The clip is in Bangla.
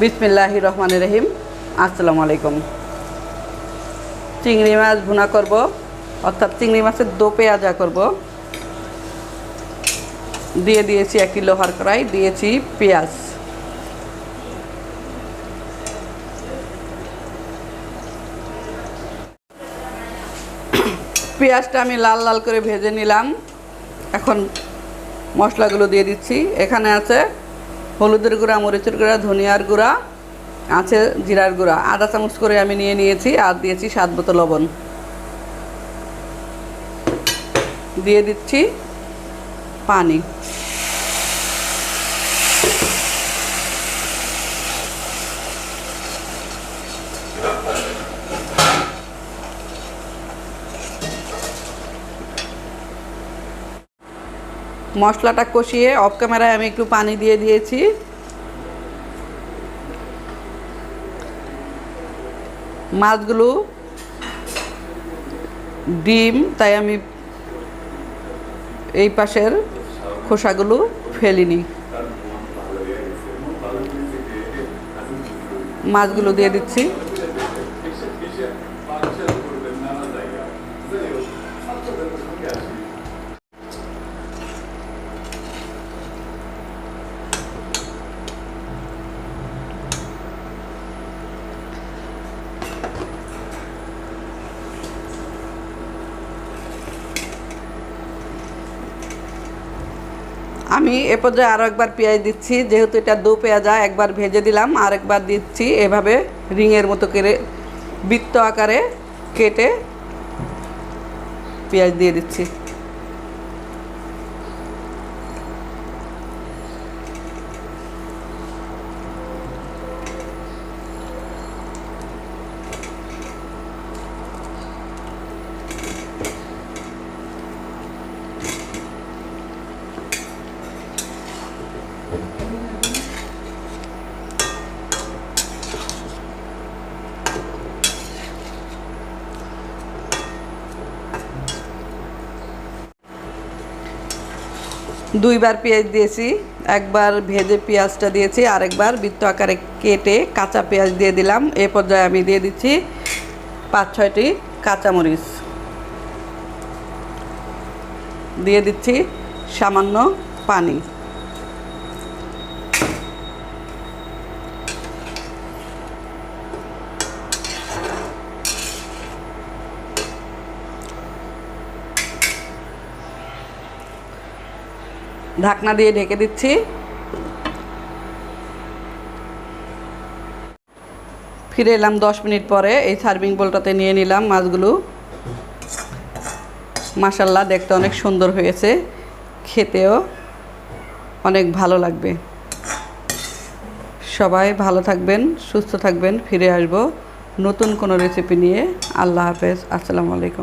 বিসমিল্লাহি রহমান রহিম। আসসালামু আলাইকুম। চিংড়ি মাছ ভুনা করব, অর্থাৎ চিংড়ি মাছের দো পেঁয়াজা করব। দিয়ে দিয়েছি একটি লোহার কড়াই দিয়েছি পেঁয়াজ। পেঁয়াজটা আমি লাল লাল করে ভেজে নিলাম। এখন মশলাগুলো দিয়ে দিচ্ছি। এখানে আছে হলুদের গুঁড়া, মরিচের গুঁড়া, ধনিয়ার গুঁড়া, আছে জিরার গুঁড়া। আধা চামচ করে আমি নিয়ে নিয়েছি আর দিয়েছি সাত বোতল লবণ। দিয়ে দিচ্ছি পানি। মশলাটা কষিয়ে অফ ক্যামেরায় আমি একটু পানি দিয়ে দিয়েছি। মাছগুলো ডিম, তাই আমি এই পাশের খোসাগুলো ফেলিনি। মাছগুলো দিয়ে দিচ্ছি। আমি এ পর্যায়ে আরও একবার পেঁয়াজ দিচ্ছি, যেহেতু এটা দু পেঁয়াজা, একবার ভেজে দিলাম আর একবার দিচ্ছি এভাবে রিংয়ের মতো করে বৃত্ত আকারে কেটে পেঁয়াজ দিয়ে দিচ্ছি। দুইবার পেঁয়াজ দিয়েছি, একবার ভেজে পেঁয়াজটা দিয়েছি, আরেকবার বৃত্ত আকারে কেটে কাঁচা পেঁয়াজ দিয়ে দিলাম। এ পর্যায়ে আমি দিয়ে দিচ্ছি পাঁচ ছয়টি কাঁচামরিচ। দিয়ে দিচ্ছি সামান্য পানি। ঢাকনা দিয়ে ঢেকে দিচ্ছি। ফিরে এলাম দশ মিনিট পরে, এই সার্ভিং বোলটাতে নিয়ে নিলাম মাছগুলো। মাসাল্লাহ দেখতে অনেক সুন্দর হয়েছে। খেতেও অনেক ভালো লাগবে। সবাই ভালো থাকবেন, সুস্থ থাকবেন, ফিরে আসব নতুন কোনো রেসিপি নিয়ে। আল্লাহ হাফেজ, আসসালামু আলাইকুম।